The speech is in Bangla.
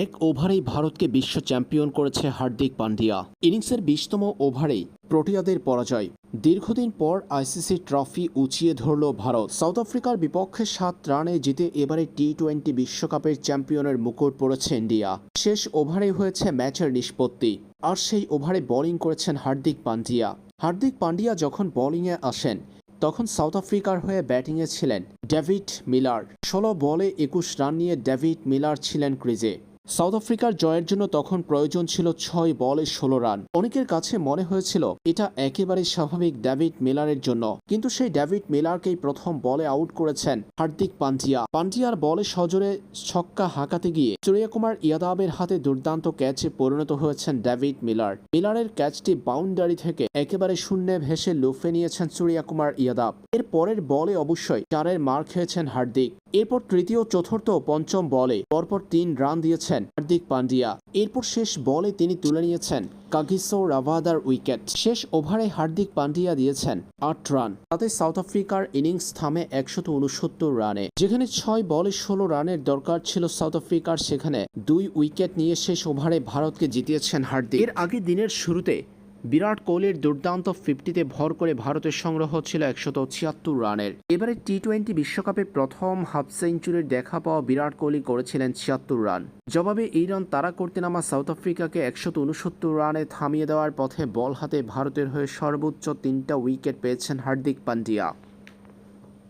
এক ওভারেই ভারতকে বিশ্ব চ্যাম্পিয়ন করেছে হার্দিক পান্ডিয়া। ইনিংসের বিশতম ওভারেই প্রোটিয়াদের পরাজয়। দীর্ঘদিন পর আইসিসি ট্রফি উঁচিয়ে ধরল ভারত। সাউথ আফ্রিকার বিপক্ষে সাত রানে জিতে এবারে টি টোয়েন্টি বিশ্বকাপের চ্যাম্পিয়নের মুকুট পড়েছে ইন্ডিয়া। শেষ ওভারে হয়েছে ম্যাচের নিষ্পত্তি। আর সেই ওভারে বোলিং করেছেন হার্দিক পান্ডিয়া। হার্দিক পান্ডিয়া যখন বোলিংয়ে আসেন, তখন সাউথ আফ্রিকার হয়ে ব্যাটিংয়ে ছিলেন ডেভিড মিলার। ষোলো বলে একুশ রান নিয়ে ডেভিড মিলার ছিলেন ক্রিজে। সাউথ আফ্রিকার জয়ের জন্য তখন প্রয়োজন ছিল ছয় বলে ষোলো রান। অনেকের কাছে মনে হয়েছিল, এটা একেবারে স্বাভাবিক ডেভিড মিলারের জন্য। কিন্তু সেই ডেভিড মিলারকেই প্রথম বলে আউট করেছেন হার্দিক পান্ডিয়া। পান্ডিয়ার বলে সজোরে ছক্কা হাঁকাতে গিয়ে সূর্যকুমার ইয়াদাবের হাতে দুর্দান্ত ক্যাচে পরিণত হয়েছেন ডেভিড মিলার। মিলারের ক্যাচটি বাউন্ডারি থেকে একেবারে শূন্যে ভেসে লুফে নিয়েছেন সূর্যকুমার ইয়াদাব। এর পরের বলে অবশ্যই চারের মার খেয়েছেন হার্দিক। এরপর তৃতীয় চতুর্থ পঞ্চম বলে পরপর তিন রান দিয়েছেন হার্দিক পান্ডিয়া। এরপর শেষ বলে তিনি তুলে নিয়েছেন কাগিসো রাভাদার উইকেট। শেষ ওভারে হার্দিক পান্ডিয়া দিয়েছেন আট রান। তাতে সাউথ আফ্রিকার ইনিংস থামে একশত উনসত্তর রানে। যেখানে ছয় বলে ষোলো রানের দরকার ছিল সাউথ আফ্রিকার, সেখানে দুই উইকেট নিয়ে শেষ ওভারে ভারতকে জিতিয়েছেন হার্দিক। এর আগে দিনের শুরুতে বিরাট কোহলির দুর্দান্ত ফিফটিতে ভর করে ভারতের সংগ্রহ ছিল একশত ছিয়াত্তর রানের। এবারে টি টোয়েন্টি বিশ্বকাপে প্রথম হাফ সেঞ্চুরির দেখা পাওয়া বিরাট কোহলি করেছিলেন ছিয়াত্তর রান। জবাবে এই রান তারা করতে নামা সাউথ আফ্রিকাকে একশত উনসত্তর রানে থামিয়ে দেওয়ার পথে বল হাতে ভারতের হয়ে সর্বোচ্চ তিনটা উইকেট পেয়েছেন হার্দিক পান্ডিয়া।